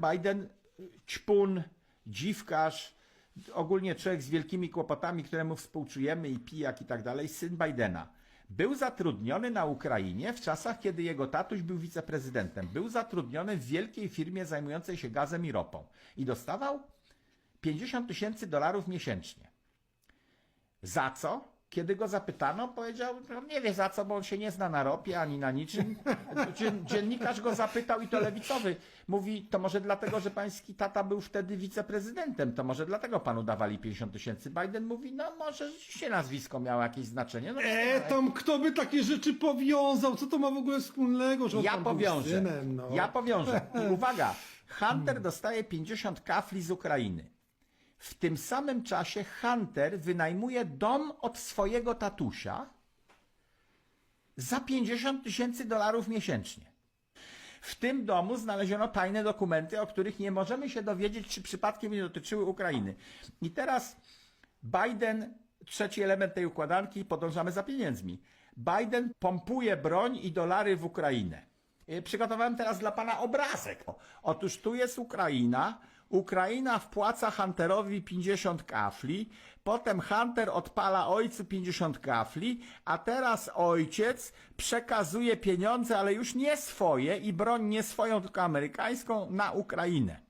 Biden, ćpun, dziwkarz, ogólnie człowiek z wielkimi kłopotami, któremu współczujemy i pijak i tak dalej, syn Bidena. Był zatrudniony na Ukrainie w czasach, kiedy jego tatuś był wiceprezydentem. Był zatrudniony w wielkiej firmie zajmującej się gazem i ropą. I dostawał 50 tysięcy dolarów miesięcznie. Za co? Kiedy go zapytano, powiedział, że nie wie za co, bo on się nie zna na ropie ani na niczym. Dzien, dziennikarz go zapytał i to lewicowy. Mówi, to może dlatego, że pański tata był wtedy wiceprezydentem, to może dlatego panu dawali 50 tysięcy. Biden mówi, no może rzeczywiście nazwisko miało jakieś znaczenie. No, E, tam kto by takie rzeczy powiązał? Co to ma w ogóle wspólnego, że on ja tam był powiążę. synem, no. Ja powiążę. I uwaga, Hunter dostaje 50 kafli z Ukrainy. W tym samym czasie Hunter wynajmuje dom od swojego tatusia za 50 tysięcy dolarów miesięcznie. W tym domu znaleziono tajne dokumenty, o których nie możemy się dowiedzieć, czy przypadkiem nie dotyczyły Ukrainy. I teraz Biden, trzeci element tej układanki, podążamy za pieniędzmi. Biden pompuje broń i dolary w Ukrainę. Y, Przygotowałem teraz dla pana obrazek. Otóż tu jest Ukraina. Ukraina wpłaca Hunterowi 50 kafli, potem Hunter odpala ojcu 50 kafli, a teraz ojciec przekazuje pieniądze, ale już nie swoje i broń nie swoją, tylko amerykańską na Ukrainę.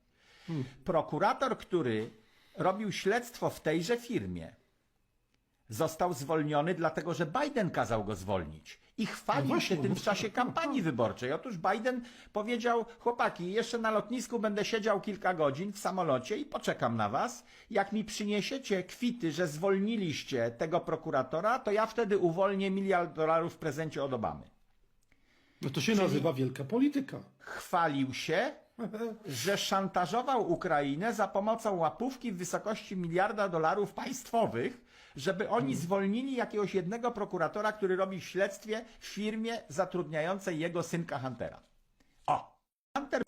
Prokurator, który robił śledztwo w tejże firmie, został zwolniony, dlatego że Biden kazał go zwolnić. I chwalił No właśnie, się tym no w czasie kampanii wyborczej. Otóż Biden powiedział, chłopaki, jeszcze na lotnisku będę siedział kilka godzin w samolocie i poczekam na was. Jak mi przyniesiecie kwity, że zwolniliście tego prokuratora, to ja wtedy uwolnię miliard dolarów w prezencie od Obamy. No to się nazywa wielka polityka. Chwalił się, że szantażował Ukrainę za pomocą łapówki w wysokości miliarda dolarów państwowych, żeby oni zwolnili jakiegoś jednego prokuratora, który robi śledztwie w firmie zatrudniającej jego synka Huntera. O! Hunter